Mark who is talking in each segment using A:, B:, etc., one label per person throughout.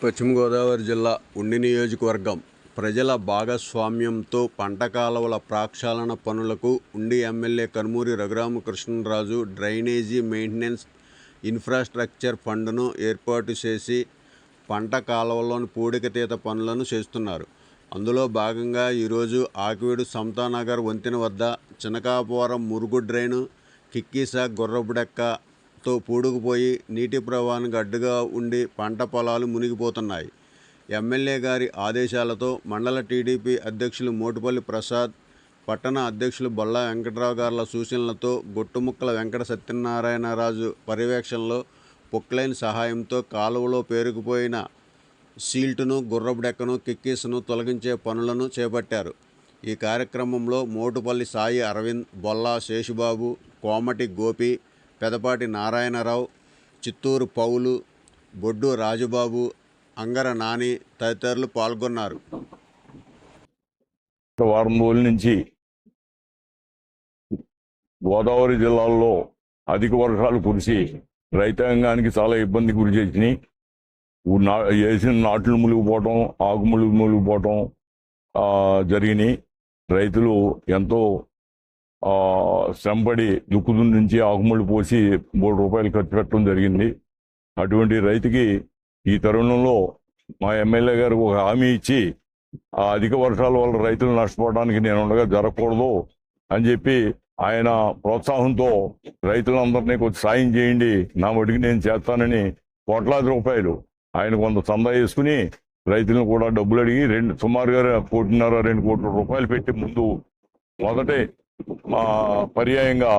A: పశ్చిమ గోదావరి జిల్లా ఉండి నియోజకవర్గం ప్రజల భాగస్వామ్యంతో పంట కాలువల ప్రక్షాళన పనులకు ఉండి MLA Kanumuri Raghuramakrishnaraju drainage maintenance infrastructure ఫండ్ను ఏర్పాటు చేసి పంట కాలువలోని పూడికతీత పనులను చేస్తున్నారు. అందులో భాగంగా ఈరోజు ఆకివీడు సమతానగర్ వంతెన వద్ద చినకాపురం మురుగు డ్రైను కిక్కీసా తో పూడుకుపోయి నీటి ప్రవాహానికి అడ్డుగా ఉండి పంట పొలాలు మునిగిపోతున్నాయి. ఎమ్మెల్యే గారి ఆదేశాలతో మండల టీడీపీ అధ్యక్షులు మోటుపల్లి ప్రసాద్ పట్టణ అధ్యక్షులు బొల్లా వెంకట్రావు గారుల సూచనలతో గొట్టుముక్కల వెంకట సత్యనారాయణరాజు పర్యవేక్షణలో పొక్లైన్ సహాయంతో కాలువలో పేరుకుపోయిన సీల్టును గుర్రపు డెక్కను కిక్కీస్ను తొలగించే పనులను చేపట్టారు. ఈ కార్యక్రమంలో మోటుపల్లి సాయి అరవింద్ బొల్లా శేషుబాబు కోమటి గోపి పెదపాటి నారాయణరావు చిత్తూరు పౌలు బొడ్డు రాజుబాబు అంగర నాని తదితరులు పాల్గొన్నారు.
B: వారం రోజుల నుంచి గోదావరి జిల్లాల్లో అధిక వర్షాలు కురిసి రైతాంగానికి చాలా ఇబ్బంది గురి చేసినాయి. నా వేసిన నాట్లు మునిగిపోవటం ఆకు ములుగు మునిగిపోవటం జరిగినాయి. రైతులు ఎంతో శ్రమపడి దుక్కుదు నుంచి ఆకుముళ్ళు పోసి మూడు రూపాయలు ఖర్చు పెట్టడం జరిగింది. అటువంటి రైతుకి ఈ తరుణంలో మా ఎమ్మెల్యే గారు ఒక హామీ ఇచ్చి ఆ అధిక వర్షాల వల్ల రైతులు నష్టపోవడానికి నేను ఉండగా జరగకూడదు అని చెప్పి ఆయన ప్రోత్సాహంతో రైతులందరినీ కొంచెం సాయం చేయండి నా మటుకు నేను చేస్తానని కోట్లాది రూపాయలు ఆయన కొంత చందా వేసుకుని రైతులను కూడా డబ్బులు అడిగి రెండు సుమారుగా కోటిన్నర రెండు కోట్ల రూపాయలు పెట్టి ముందు మొదటే పర్యాయంగా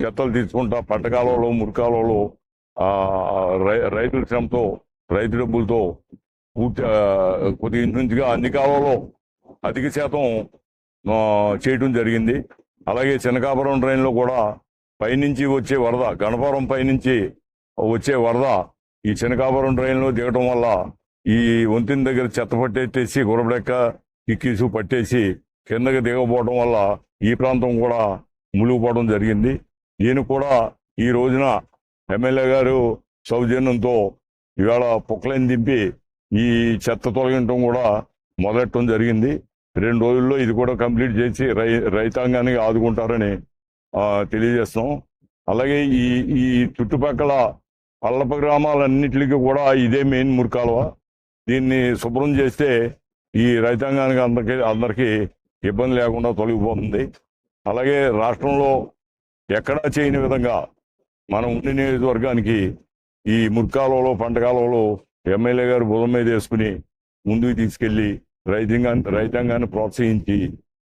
B: చెత్తలు తీసుకుంటా పట్టకాలలో మురికాలలో రై- రైతుల శ్రమతో రైతు డబ్బులతో పూర్తి కొద్ది కొద్దిగా అన్ని కాలంలో అధిక శాతం చేయటం జరిగింది. అలాగే చినకాపురం డ్రైన్లో కూడా పైనుంచి వచ్చే వరద గణపురం పైనుంచి వచ్చే వరద ఈ చినకాపురం డ్రైన్లో దిగటం వల్ల ఈ వంతెన దగ్గర చెత్త పట్టేసి గురబడెక్క కిక్కీసు పట్టేసి కిందకి దిగపోవడం వల్ల ఈ ప్రాంతం కూడా మునిగిపోవడం జరిగింది. దీన్ని కూడా ఈ రోజున ఎమ్మెల్యే గారు సౌజన్యంతో ఇవాళ పొక్కలైన దింపి ఈ చెత్త తొలగించడం కూడా మొదలెట్టడం జరిగింది. రెండు రోజుల్లో ఇది కూడా కంప్లీట్ చేసి రై రైతాంగానికి ఆదుకుంటారని తెలియజేస్తాం అలాగే ఈ ఈ చుట్టుపక్కల పల్లప గ్రామాలన్నిటికీ కూడా ఇదే మెయిన్ మురికాలువ. దీన్ని శుభ్రం చేస్తే ఈ రైతాంగానికి అందరికీ అందరికీ ఇబ్బంది లేకుండా తొలగిపోతుంది. అలాగే రాష్ట్రంలో ఎక్కడా చేయని విధంగా మనం ఉండి నియోజకవర్గానికి ఈ మురికాలలో పంటకాలంలో ఎమ్మెల్యే గారు బుధం మీద వేసుకుని ముందుకు తీసుకెళ్ళి రైతాంగాన్ని రైతాంగాన్ని ప్రోత్సహించి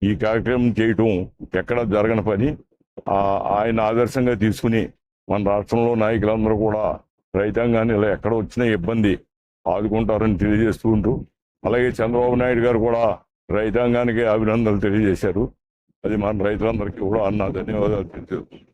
B: ఈ కార్యక్రమం చేయటం ఎక్కడ జరగని పని. ఆయన ఆదర్శంగా తీసుకుని మన రాష్ట్రంలో నాయకులందరూ కూడా రైతాంగాన్ని ఇలా ఎక్కడ వచ్చినా ఇబ్బంది ఆదుకుంటారని తెలియజేస్తూ ఉంటూ అలాగే చంద్రబాబు నాయుడు గారు కూడా రైతాంగానికి అభినందనలు తెలియజేశారు. అది మన రైతులందరికీ కూడా అన్న ధన్యవాదాలు తెలియజేస్తున్నాను